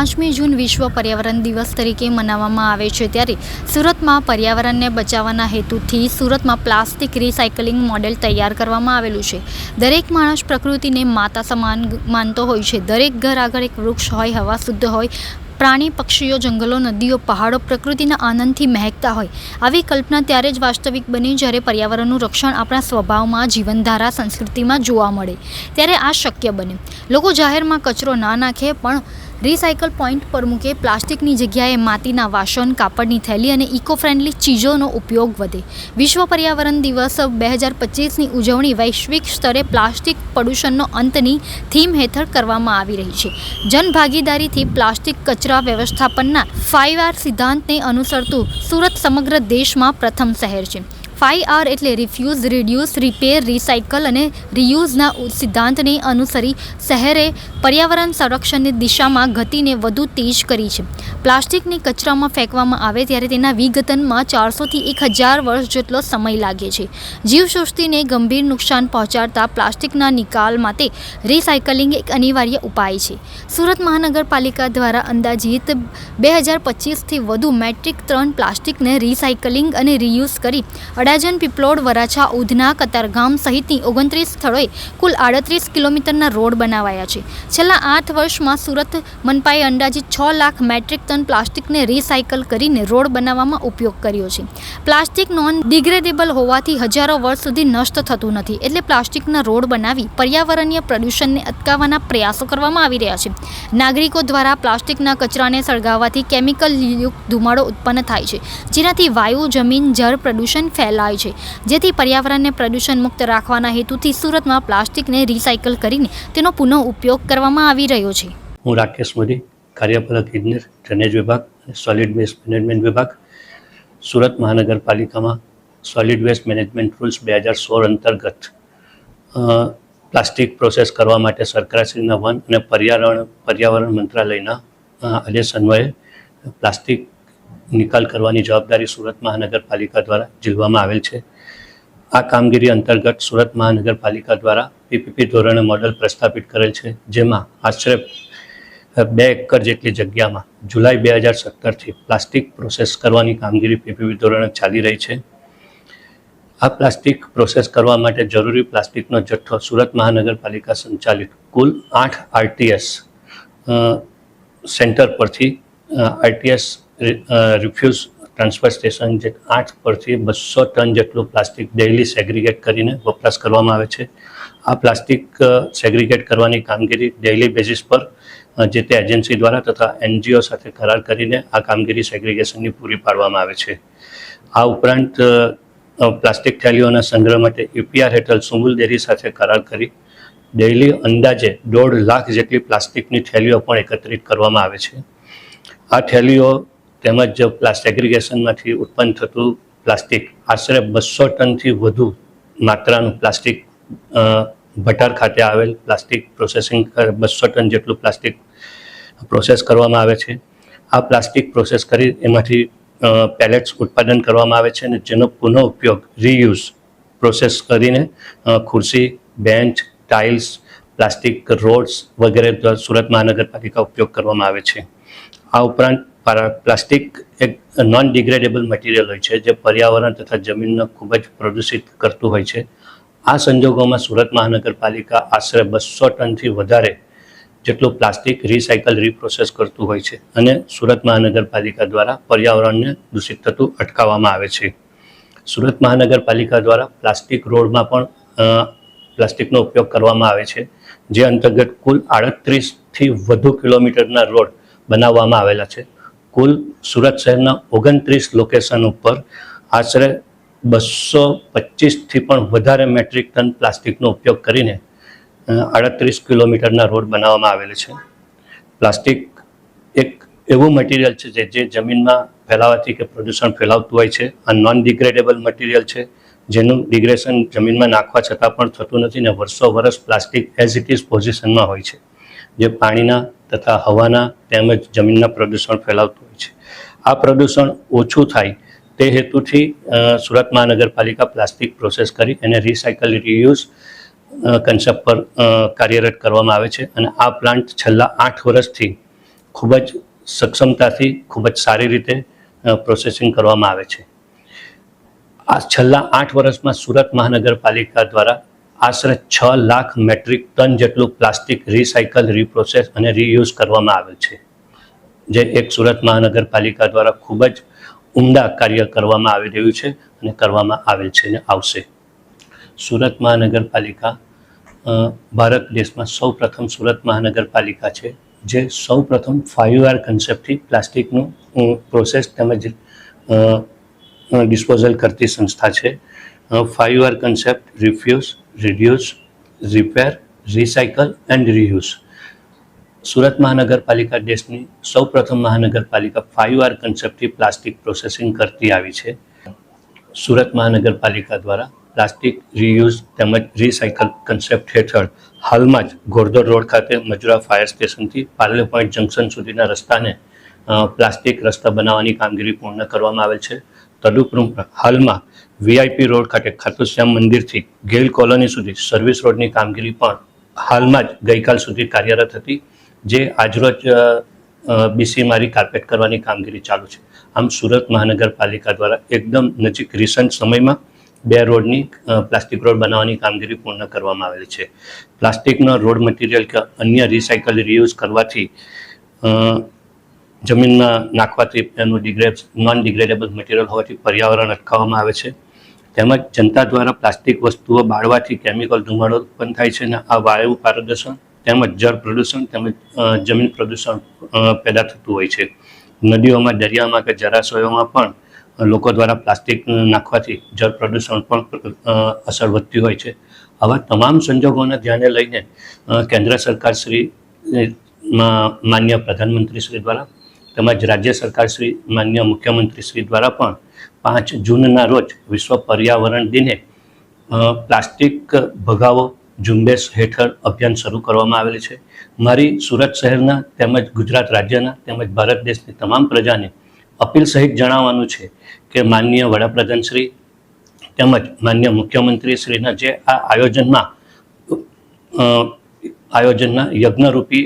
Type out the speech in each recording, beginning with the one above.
પાંચમી જૂન વિશ્વ પર્યાવરણ દિવસ તરીકે મનાવવામાં આવે છે ત્યારે સુરતમાં પર્યાવરણને બચાવવાના હેતુથી સુરતમાં પ્લાસ્ટિક રિસાયકલિંગ મોડેલ તૈયાર કરવામાં આવેલું છે. દરેક માણસ પ્રકૃતિને માતા સમાન માનતો હોય છે. દરેક ઘર આગળ એક વૃક્ષ હોય, હવા શુદ્ધ હોય, પ્રાણી, પક્ષીઓ, જંગલો, નદીઓ, પહાડો પ્રકૃતિના આનંદથી મહેકતા હોય. આવી કલ્પના ત્યારે જ વાસ્તવિક બની જ્યારે પર્યાવરણનું રક્ષણ આપણા સ્વભાવમાં, જીવનધારા, સંસ્કૃતિમાં જોવા મળે. ત્યારે આ શક્ય બને લોકો જાહેરમાં કચરો ના નાખે, પણ રિસાયકલ પોઈન્ટ પર મૂકે પ્લાસ્ટિકની જગ્યાએ માટીના વાસણ, કાપડની થેલી અને ઇકો ફ્રેન્ડલી ચીજોનો ઉપયોગ વધે. વિશ્વ પર્યાવરણ દિવસ બે હજાર પચીસની ઉજવણી વૈશ્વિક સ્તરે પ્લાસ્ટિક પ્રદૂષણનો અંતની થીમ હેઠળ કરવામાં આવી રહી છે. જનભાગીદારીથી પ્લાસ્ટિક કચરા વ્યવસ્થાપનના ફાઇવ આર સિદ્ધાંતને અનુસરતું સુરત સમગ્ર દેશમાં પ્રથમ શહેર છે. ફાઇવ આર એટલે રિફ્યુઝ રિડ્યુસ રિપેર રિસાયકલ અને રિયુઝના સિદ્ધાંતને અનુસરી શહેરે પર્યાવરણ સંરક્ષણની દિશામાં ગતિને વધુ તેજ કરી છે. પ્લાસ્ટિકને કચરામાં ફેંકવામાં આવે ત્યારે તેના વિઘટનમાં ચારસોથી એક હજાર વર્ષ જેટલો સમય લાગે છે. જીવસૃષ્ટિને ગંભીર નુકસાન પહોંચાડતા પ્લાસ્ટિકના નિકાલ માટે રિસાયકલિંગ એક અનિવાર્ય ઉપાય છે. સુરત મહાનગરપાલિકા દ્વારા અંદાજિત બે હજાર પચીસથી વધુ મેટ્રિક ત્રણ પ્લાસ્ટિકને રિસાયકલિંગ અને રિયુઝ કરી અડાજણ પીપલોડ વરાછા ઉધના કતારગામ સહિતની ઓગણત્રીસ સ્થળોએ કુલ આડત્રીસ કિલોમીટરના રોડ બનાવાયા છે. છેલ્લા આઠ વર્ષમાં સુરત, મનપાએ અંદાજિત છ લાખ મેટ્રિક ટન પ્લાસ્ટિકને રિસાયકલ કરીને રોડ બનાવવામાં ઉપયોગ કર્યો છે. પ્લાસ્ટિક નોન ડિગ્રેડેબલ હોવાથી હજારો વર્ષ સુધી નષ્ટ થતું નથી, એટલે પ્લાસ્ટિકના રોડ બનાવી પર્યાવરણીય પ્રદૂષણને અટકાવવાના પ્રયાસો કરવામાં આવી રહ્યા છે. નાગરિકો દ્વારા પ્લાસ્ટિકના કચરાને સળગાવવાથી કેમિકલ ધુમાડો ઉત્પન્ન થાય છે, જેનાથી વાયુ, જમીન, જળ પ્રદૂષણ ફેલાય છે. જેથી પર્યાવરણને પ્રદૂષણ મુક્ત રાખવાના હેતુથી સુરતમાં પ્લાસ્ટિકને રિસાયકલ કરીને તેનો પુનઃ ઉપયોગ કરવામાં આવી રહ્યો છે. હું રાકેશ મોદી, કાર્યપાલક ઇજનેર, ડ્રેનેજ વિભાગ સોલિડ વેસ્ટ મેનેજમેન્ટ વિભાગ. સુરત મહાનગરપાલિકામાં સોલિડ વેસ્ટ મેનેજમેન્ટ રૂલ્સ બે હજાર સોળ અંતર્ગત પ્લાસ્ટિક પ્રોસેસ કરવા માટે સરકારશ્રીના વન અને પર્યાવરણ પર્યાવરણ મંત્રાલયના આદેશ અન્વયે પ્લાસ્ટિક નિકાલ કરવાની જવાબદારી સુરત મહાનગરપાલિકા દ્વારા ઝીલવામાં આવેલ છે. આ કામગીરી અંતર્ગત સુરત મહાનગરપાલિકા દ્વારા પીપીપી ધોરણે મોડલ પ્રસ્થાપિત કરેલ છે, જેમાં આશરે બે એકર જેટલી જગ્યામાં જુલાઈ બે હજાર સત્તરથી પ્લાસ્ટિક પ્રોસેસ કરવાની કામગીરી પીપીપી ધોરણે ચાલી રહી છે. આ પ્લાસ્ટિક પ્રોસેસ કરવા માટે જરૂરી પ્લાસ્ટિકનો જથ્થો સુરત મહાનગરપાલિકા સંચાલિત કુલ આઠ આરટીએસ સેન્ટર પરથી R T S refuse transfer station જે આઠ પરથી બસો ટન જેટલું પ્લાસ્ટિક ડેઇલી સેગ્રીગેટ કરીને વપરાશ કરવામાં આવે છે. આ પ્લાસ્ટિક સેગ્રીગેટ કરવાની કામગીરી ડેઇલી બેઝિસ પર જે તે એજન્સી દ્વારા તથા એનજીઓ સાથે કરાર કરીને આ કામગીરી સેગ્રીગેશનની પૂરી પાડવામાં આવે છે. આ ઉપરાંત પ્લાસ્ટિક થેલીઓના સંગ્રહ માટે યુપીઆર હેઠળ સુમુલ ડેરી સાથે કરાર કરી ડેઇલી અંદાજે દોઢ લાખ જેટલી પ્લાસ્ટિકની થેલીઓ પણ એકત્રિત કરવામાં આવે છે. આ થેલીઓ તેમજ સેગ્રીગેશનમાંથી ઉત્પન્ન થતું પ્લાસ્ટિક, આશરે બસો ટનથી વધુ માત્રાનું પ્લાસ્ટિક ભટાર ખાતે આવેલ પ્લાસ્ટિક પ્રોસેસિંગ બસો ટન જેટલું પ્લાસ્ટિક પ્રોસેસ કરવામાં આવે છે. આ પ્લાસ્ટિક પ્રોસેસ કરી એમાંથી પેલેટ્સ ઉત્પાદન કરવામાં આવે છે અને જેનો પુનઃ ઉપયોગ રીયુઝ પ્રોસેસ કરીને ખુરશી, બેન્ચ, ટાઇલ્સ, પ્લાસ્ટિક રોડ્સ વગેરે સુરત મહાનગરપાલિકા ઉપયોગ કરવામાં આવે છે. આ ઉપરાંત પારા- પ્લાસ્ટિક એક નોન ડિગ્રેડેબલ મટીરિયલ હોય છે, જે પર્યાવરણ તથા જમીનને ખૂબ જ પ્રદૂષિત કરતું હોય છે. આ સંજોગોમાં સુરત મહાનગરપાલિકા આશરે બસો ટનથી વધારે જેટલું પ્લાસ્ટિક રિસાયકલ રિપ્રોસેસ કરતું હોય છે અને સુરત મહાનગરપાલિકા દ્વારા પર્યાવરણને દૂષિત થતું અટકાવવામાં આવે છે. સુરત મહાનગરપાલિકા દ્વારા પ્લાસ્ટિક રોડમાં પણ પ્લાસ્ટિકનો ઉપયોગ કરવામાં આવે છે, જે અંતર્ગત કુલ આડત્રીસથી વધુ કિલોમીટરના રોડ બનાવવામાં આવેલા છે. કુલ સુરત શહેરના ઓગણત્રીસ લોકેશન ઉપર આશરે બસો પચીસથી પણ વધારે મેટ્રિક ટન પ્લાસ્ટિકનો ઉપયોગ કરીને આડત્રીસ કિલોમીટરના રોડ બનાવવામાં આવેલ છે. પ્લાસ્ટિક એક એવું મટીરિયલ છે જે જે જમીનમાં ફેલાવાથી કે પ્રદૂષણ ફેલાવતું હોય છે, આ નોન ડિગ્રેડેબલ મટીરિયલ છે, જેનું ડિગ્રેશન જમીનમાં નાખવા છતાં પણ થતું નથી ને વર્ષો વર્ષ પ્લાસ્ટિક એઝ ઇટ ઇઝ પોઝિશનમાં હોય છે. જે પાણીના તથા હવાના તેમજ જમીનના પ્રદૂષણ ફેલાવતું હોય છે. આ પ્રદૂષણ ઓછું થાય તે હેતુથી સુરત મહાનગરપાલિકા પ્લાસ્ટિક પ્રોસેસ કરી એને રિસાયકલ, રીયુઝ કન્સેપ્ટ પર કાર્યરત કરવામાં આવે છે અને આ પ્લાન્ટ છેલ્લા આઠ વર્ષથી ખૂબ જ સક્ષમતાથી, ખૂબ જ સારી રીતે પ્રોસેસિંગ કરવામાં આવે છે. આ છેલ્લા આઠ વર્ષમાં સુરત મહાનગરપાલિકા દ્વારા આશરે છ લાખ મેટ્રિક ટન જેટલું પ્લાસ્ટિક રિસાયકલ, રીપ્રોસેસ અને રીયુઝ કરવામાં આવે છે, જે એક સુરત મહાનગરપાલિકા દ્વારા ખૂબ જ ઉમદા કાર્ય કરવામાં આવી રહ્યું છે અને કરવામાં આવેલ છે અને આવશે. સુરત મહાનગરપાલિકા ભારત દેશમાં સૌ પ્રથમ સુરત મહાનગરપાલિકા છે, જે સૌ પ્રથમ ફાઇવ આર કન્સેપ્ટથી પ્લાસ્ટિકનું પ્રોસેસ તેમજ ડિસ્પોઝલ કરતી સંસ્થા છે. Five R concept refuse reduce repair recycle and reuse Surat મહાનગરપાલિકા દેશની સૌ પ્રથમ મહાનગરપાલિકા ફાઇવ આર કન્સેપ્ટથી પ્લાસ્ટિક પ્રોસેસિંગ કરતી આવી છે. સુરત મહાનગરપાલિકા દ્વારા પ્લાસ્ટિક રીયુઝ તેમજ રિસાયકલ કન્સેપ્ટ હેઠળ હાલમાં જ ઘોડદોડ રોડ ખાતે મજુરા ફાયર સ્ટેશનથી પાર્લે પોઈન્ટ જંકશન સુધીના રસ્તાને પ્લાસ્ટિક રસ્તા બનાવવાની કામગીરી પૂર્ણ કરવામાં આવેલ છે. તદુપરાંત હાલમાં વીઆઈપી રોડ ખાતે ખાતુશ્યામ મંદિરથી ગેલ કોલોની સુધી સર્વિસ રોડની કામગીરી પણ હાલમાં જ ગઈકાલ સુધી કાર્યરત હતી, જે આજરોજ બીસી મારી કાર્પેટ કરવાની કામગીરી ચાલુ છે. આમ સુરત મહાનગરપાલિકા દ્વારા એકદમ નજીક રિસન્ટ સમયમાં બે રોડની પ્લાસ્ટિક રોડ બનાવવાની કામગીરી પૂર્ણ કરવામાં આવેલી છે. પ્લાસ્ટિકનો રોડ મટીરિયલ કે અન્ય રિસાયકલ રીયુઝ કરવાથી જમીનમાં નાખવાથી એનું ડિગ્રેડ નોન ડિગ્રેડેબલ મટીરિયલ હોવાથી પર્યાવરણ અટકાવવામાં આવે છે. તેમજ જનતા દ્વારા પ્લાસ્ટિક વસ્તુઓ બાળવાથી કેમિકલ ધુમાડો ઉત્પન્ન થાય છે અને આ વાયુ પારદર્શન તેમજ જળ પ્રદૂષણ તેમજ જમીન પ્રદૂષણ પેદા થતું હોય છે. નદીઓમાં, દરિયામાં કે જળાશયોમાં પણ લોકો દ્વારા પ્લાસ્ટિક નાખવાથી જળ પ્રદૂષણ પણ અસર વધતી હોય છે. આવા તમામ સંજોગોને ધ્યાને લઈને કેન્દ્ર સરકાર શ્રી માન્ય પ્રધાનમંત્રી શ્રી દ્વારા તેમજ રાજ્ય સરકાર શ્રી, માન્ય મુખ્યમંત્રી શ્રી દ્વારા પણ પાંચ જૂનના રોજ વિશ્વ પર્યાવરણ દિને પ્લાસ્ટિક ભગાવો ઝુંબેશ હેઠળ અભિયાન શરૂ કરવામાં આવેલ છે. મારી સુરત શહેરના તેમજ ગુજરાત રાજ્યના તેમજ ભારત દેશની તમામ પ્રજાને અપીલ સહિત જણાવવાનું છે કે માનનીય વડાપ્રધાન શ્રી તેમજ માન્ય મુખ્યમંત્રી શ્રીના જે આ આયોજનમાં આયોજનના યજ્ઞરૂપી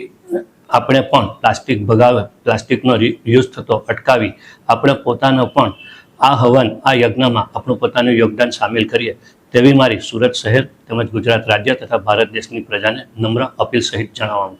આપણે પણ પ્લાસ્ટિક ભગાવે, પ્લાસ્ટિકનો યુઝ થતો અટકાવી આપણે પોતાનો પણ આ હવન, આ યજ્ઞમાં આપણું પોતાનું યોગદાન સામેલ કરીએ. તેવી મારી સુરત શહેર તેમજ ગુજરાત રાજ્ય તથા ભારત દેશની પ્રજાને નમ્ર અપીલ સહિત જણાવવાનું